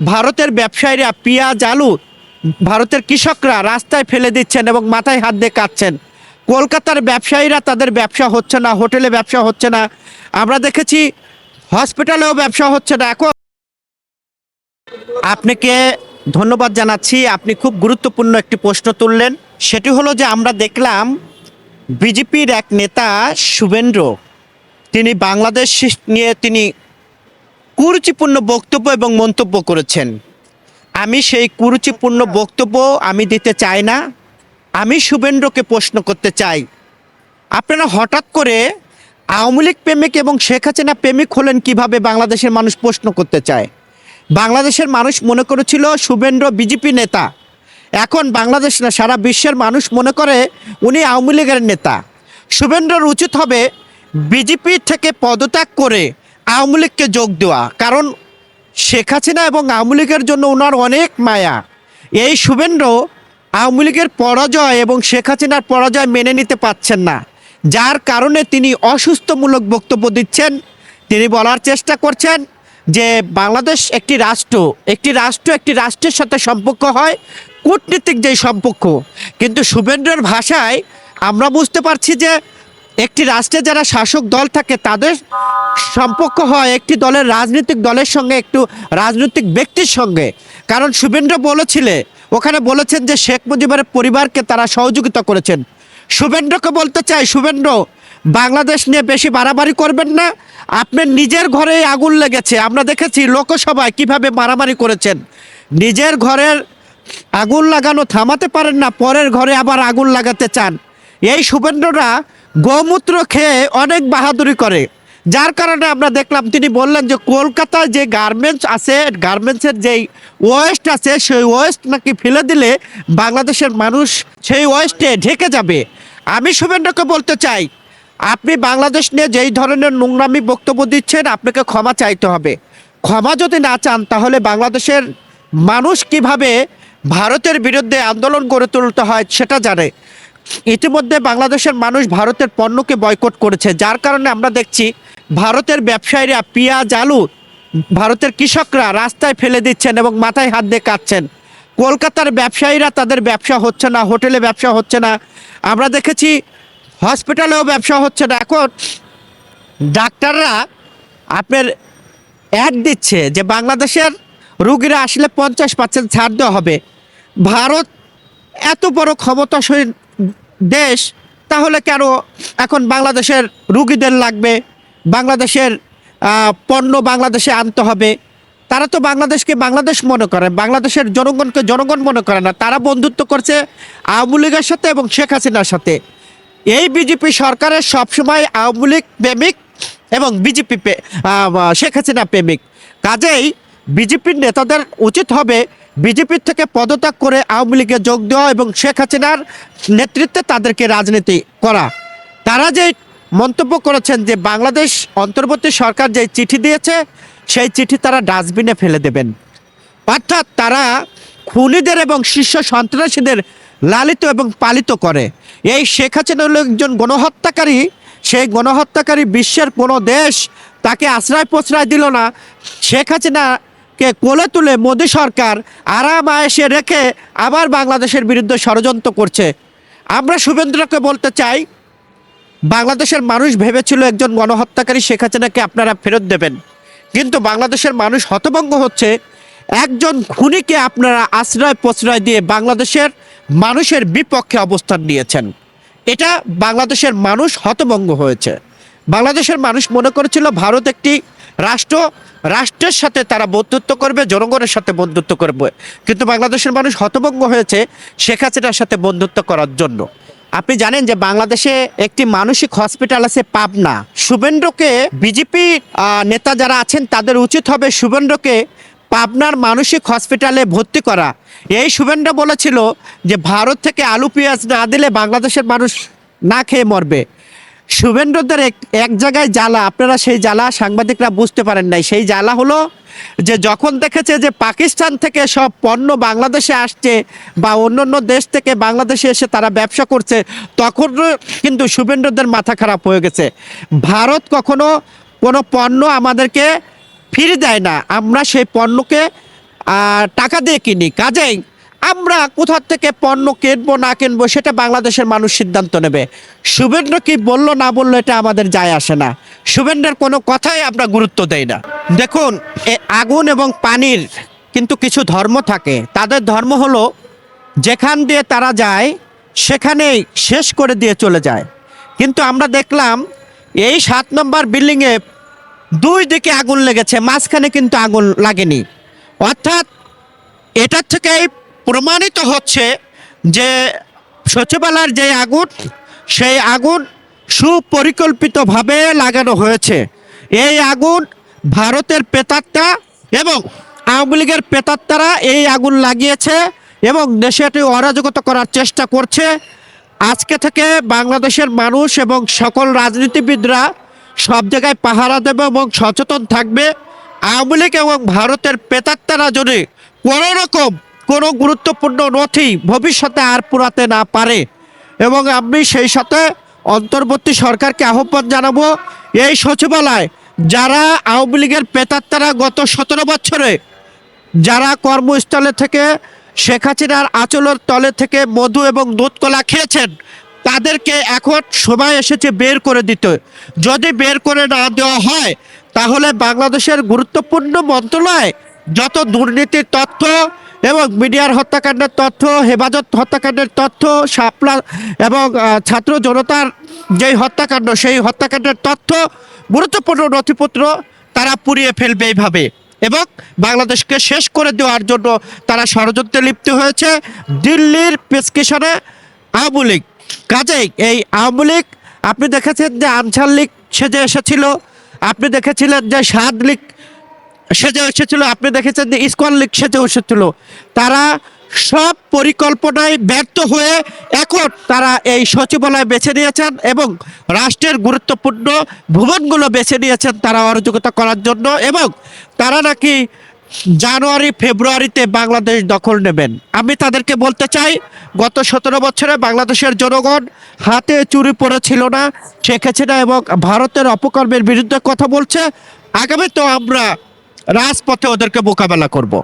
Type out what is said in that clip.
ভারতের ব্যবসায়ীরা পেঁয়াজ, আলু ভারতের কৃষকরা রাস্তায় ফেলে দিচ্ছেন এবং মাথায় হাত দিয়ে কাটছেন কলকাতার ব্যবসায়ীরা তাদের ব্যবসা হচ্ছে না, হোটেলে ব্যবসা হচ্ছে না। আমরা দেখেছি হসপিটালেও ব্যবসা হচ্ছে না। এখন আপনাকে ধন্যবাদ জানাচ্ছি। আপনি খুব গুরুত্বপূর্ণ একটি প্রশ্ন তুললেন। সেটি হলো যে আমরা দেখলাম বিজেপির এক নেতা শুভেন্দ্র, তিনি বাংলাদেশ নিয়ে তিনি কুরুচিপূর্ণ বক্তব্য এবং মন্তব্য করেছেন। আমি সেই কুরুচিপূর্ণ বক্তব্য আমি দিতে চাই না। আমি শুভেন্দ্রকে প্রশ্ন করতে চাই। আপনারা হঠাৎ করে আওয়ামী লীগ প্রেমিক এবং শেখ হাসিনা প্রেমিক হলেন কীভাবে বাংলাদেশের মানুষ প্রশ্ন করতে চায়? বাংলাদেশের মানুষ মনে করেছিল শুভেন্দ্র বিজেপি নেতা। এখন বাংলাদেশ না, সারা বিশ্বের মানুষ মনে করে উনি আওয়ামী লীগের নেতা। শুভেন্দ্রর উচিত হবে বিজেপি থেকে পদত্যাগ করে আওয়ামী লীগকে যোগ দেওয়া, কারণ শেখ হাসিনা এবং আওয়ামী লীগের জন্য ওনার অনেক মায়া। এই শুভেন্দ্র আওয়ামী লীগের পরাজয় এবং শেখ হাসিনার পরাজয় মেনে নিতে পারছেন না। যার কারণে তিনি অসুস্থমূলক বক্তব্য দিচ্ছেন। তিনি বলার চেষ্টা করছেন যে বাংলাদেশ একটি রাষ্ট্র একটি রাষ্ট্র, একটি রাষ্ট্রের সাথে সম্পর্ক হয়, কূটনীতিক যেই সম্পর্ক। কিন্তু শুভেন্দ্রের ভাষায় আমরা বুঝতে পারছি যে একটি রাষ্ট্রে যারা শাসক দল থাকে, তাদের সম্পর্ক হয় একটি দলের রাজনৈতিক দলের সঙ্গে, একটু রাজনৈতিক ব্যক্তির সঙ্গে। কারণ শুভেন্দ্র বলেছিলে, ওখানে বলেছেন যে শেখ মুজিবের পরিবারকে তারা সহযোগিতা করেছেন। শুভেন্দ্রকে বলতে চাই, শুভেন্দ্র, বাংলাদেশ নিয়ে বেশি বাড়াবাড়ি করবেন না। আপনার নিজের ঘরে আগুন লেগেছে। আমরা দেখেছি লোকসভায় কীভাবে মারামারি করেছেন। নিজের ঘরের আগুন লাগানো থামাতে পারেন না, পরের ঘরে আবার আগুন লাগাতে চান। এই শুভেন্দ্ররা গোমূত্র খেয়ে অনেক বাহাদুরি করে। যার কারণে আমরা দেখলাম, তিনি বললেন যে কলকাতায় যে গার্মেন্টস আছে গার্মেন্টসের যেই ওয়েস্ট আছে, সেই ওয়েস্ট নাকি ফেলে দিলে বাংলাদেশের মানুষ সেই ওয়েস্টে ঢেকে যাবে। আমি শুভেন্দ্রকে বলতে চাই, আপনি বাংলাদেশ নিয়ে যেই ধরনের নোংরামি বক্তব্য দিচ্ছেন, আপনাকে ক্ষমা চাইতে হবে। ক্ষমা যদি না চান, তাহলে বাংলাদেশের মানুষ কীভাবে ভারতের বিরুদ্ধে আন্দোলন গড়ে তুলতে হয় সেটা জানে। ইতিমধ্যে বাংলাদেশের মানুষ ভারতের পণ্যকে বয়কট করেছে, যার কারণে আমরা দেখছি ভারতের ব্যবসায়ীরা পেঁয়াজ, আলু ভারতের কৃষকরা রাস্তায় ফেলে দিচ্ছেন এবং মাথায় হাত দিয়ে কাটছেন কলকাতার ব্যবসায়ীরা তাদের ব্যবসা হচ্ছে না, হোটেলে ব্যবসা হচ্ছে না। আমরা দেখেছি হসপিটালেও ব্যবসা হচ্ছে না। এখন ডাক্তাররা আপনার অ্যাড দিচ্ছে যে বাংলাদেশের রুগীরা আসলে পঞ্চাশ পার্সেন্ট ছাড় দেওয়া হবে। ভারত এত বড় ক্ষমতাশীল দেশ, তাহলে কেন এখন বাংলাদেশের রুগীদের লাগবে? বাংলাদেশের পণ্য বাংলাদেশে আনতে হবে। তারা তো বাংলাদেশকে বাংলাদেশ মনে করে, বাংলাদেশের জনগণকে জনগণ মনে করে না। তারা বন্ধুত্ব করছে আওয়ামী লীগের সাথে এবং শেখ হাসিনার সাথে। এই বিজেপি সরকারের সবসময় আওয়ামী লীগ প্রেমিক এবং বিজেপি শেখ হাসিনা প্রেমিক। কাজেই বিজেপির নেতাদের উচিত হবে বিজেপির থেকে পদত্যাগ করে আওয়ামী লীগে যোগ দেওয়া এবং শেখ হাসিনার নেতৃত্বে তাদেরকে রাজনীতি করা। তারা যে মন্তব্য করেছেন যে বাংলাদেশ অন্তর্বর্তী সরকার যে চিঠি দিয়েছে, সেই চিঠি তারা ডাস্টবিনে ফেলে দেবেন। অর্থাৎ তারা খুনিদের এবং শীর্ষ সন্ত্রাসীদের লালিত এবং পালিত করে। এই শেখ হাসিনা হলো একজন গণহত্যাকারী, সেই গণহত্যাকারী বিশ্বের কোনো দেশ তাকে আশ্রয় প্রশ্রয় দিল না। শেখ হাসিনাকে কোলে তুলে মোদী সরকার আরাম আয়েসে রেখে আবার বাংলাদেশের বিরুদ্ধে ষড়যন্ত্র করছে। আমরা শুভেন্দ্রকে বলতে চাই, বাংলাদেশের মানুষ ভেবেছিল একজন গণহত্যাকারী শেখ হাসিনাকে আপনারা ফেরত দেবেন। কিন্তু বাংলাদেশের মানুষ হতভঙ্গ হচ্ছে, একজন খুনিকে আপনারা আশ্রয় প্রশ্রয় দিয়ে বাংলাদেশের মানুষের বিপক্ষে অবস্থান নিয়েছেন। এটা বাংলাদেশের মানুষ হতভঙ্গ হয়েছে। বাংলাদেশের মানুষ মনে করেছিল ভারত একটি রাষ্ট্র, রাষ্ট্রের সাথে তারা বন্ধুত্ব করবে, জনগণের সাথে বন্ধুত্ব করবে। কিন্তু বাংলাদেশের মানুষ হতভঙ্গ হয়েছে শেখ হাসিনার সাথে বন্ধুত্ব করার জন্য। আপনি জানেন যে বাংলাদেশে একটি মানসিক হসপিটাল আছে পাবনা। শুভেন্দ্রকে বিজেপি নেতা যারা আছেন, তাদের উচিত হবে শুভেন্দ্রকে পাবনার মানসিক হসপিটালে ভর্তি করা। এই শুভেন্দ্র বলেছিল যে, ভারত থেকে আলু পেঁয়াজ না দিলে বাংলাদেশের মানুষ না খেয়ে মরবে। শুভেন্দ্রদের এক জায়গায় জ্বালা, আপনারা সেই জ্বালা সাংবাদিকরা বুঝতে পারেন নাই। সেই জ্বালা হলো যে যখন দেখেছে যে পাকিস্তান থেকে সব পণ্য বাংলাদেশে আসছে বা অন্য অন্য দেশ থেকে বাংলাদেশে এসে তারা ব্যবসা করছে, তখন কিন্তু শুভেন্দ্রদের মাথা খারাপ হয়ে গেছে। ভারত কখনো কোনো পণ্য আমাদেরকে ফিরে দেয় না। আমরা সেই পণ্যকে টাকা দিয়ে কিনি, কাজেই আমরা কোথা থেকে পণ্য কিনবো, না কিনবো, সেটা বাংলাদেশের মানুষ সিদ্ধান্ত নেবে। শুভেন্দ্র কি বলল, না বলল, এটা আমাদের যায় আসে না। শুভেন্দ্রের কোনো কথাই আমরা গুরুত্ব দেই না। দেখুন, এ আগুন এবং পানির কিন্তু কিছু ধর্ম থাকে। তাদের ধর্ম হলো, যেখান দিয়ে তারা যায়, সেখানেই শেষ করে দিয়ে চলে যায়। কিন্তু আমরা দেখলাম, এই সাত নম্বর বিল্ডিংয়ে দুই দিকে আগুন লেগেছে, মাঝখানে কিন্তু আগুন লাগেনি। অর্থাৎ, এটার থেকেই প্রমাণিত হচ্ছে যে সচিবালয়ের যে আগুন, সেই আগুন সুপরিকল্পিতভাবে লাগানো হয়েছে। এই আগুন ভারতের পেতাত্তা এবং আওয়ামী লীগের পেতাত্তারা এই আগুন লাগিয়েছে এবং দেশে এটি অরাজকতা করার চেষ্টা করছে। আজকে থেকে বাংলাদেশের মানুষ এবং সকল রাজনীতিবিদরা সব জায়গায় পাহারা দেবে এবং সচেতন থাকবে। আওয়ামী লীগ এবং ভারতের পেতাত্তারা যদি কোনো রকম কোনো গুরুত্বপূর্ণ নথি ভবিষ্যতে আর পুরাতে না পারে। এবং আমি সেই সাথে অন্তর্বর্তী সরকারকে আহ্বান জানাব, এই সচিবালয় যারা আওয়ামী লীগের পেতাত্তারা গত সতেরো বছরে যারা কর্মস্থলে থেকে শেখ হাসিনার আচলের তলে থেকে মধু এবং দুধ কলা খেয়েছেন, তাদেরকে এখন সময় এসেছে বের করে দিতে। যদি বের করে না দেওয়া হয়, তাহলে বাংলাদেশের গুরুত্বপূর্ণ মন্ত্রণালয় যত দুর্নীতির তথ্য এবং মিডিয়ার হত্যাকাণ্ডের তথ্য, হেফাজত হত্যাকাণ্ডের তথ্য, শাপলা এবং ছাত্র জনতার যেই হত্যাকাণ্ড, সেই হত্যাকাণ্ডের তথ্য, গুরুত্বপূর্ণ নথিপত্র তারা পুড়িয়ে ফেলবে এইভাবে। এবং বাংলাদেশকে শেষ করে দেওয়ার জন্য তারা ষড়যন্ত্রে লিপ্ত হয়েছে দিল্লির প্রেসক্রিপশনে আওয়ামী লীগ। কাজেই এই আওয়ামী লীগ, আপনি দেখেছেন যে আনসার লীগ সেজে এসেছিল, আপনি দেখেছিলেন যে সাদ লীগ সেজে এসেছিল, আপনি দেখেছেন যে ইস্কন লীগ সেজে এসেছিল। তারা সব পরিকল্পনায় ব্যর্থ হয়ে এখন তারা এই সচিবালয় বেছে নিয়েছেন এবং রাষ্ট্রের গুরুত্বপূর্ণ ভুবনগুলো বেছে নিয়েছেন তারা অরাজকতা করার জন্য এবং তারা নাকি জানুয়ারি, ফেব্রুয়ারিতে বাংলাদেশ দখল নেবেন। আমি তাদেরকে বলতে চাই, গত সতেরো বছরে বাংলাদেশের জনগণ হাতে চুরি পড়েছিল না শেখ হাসিনা এবং ভারতের অপকর্মের বিরুদ্ধে কথা বলছে। আগামী তো আমরা রাজপথে ওদেরকে মোকাবেলা করব।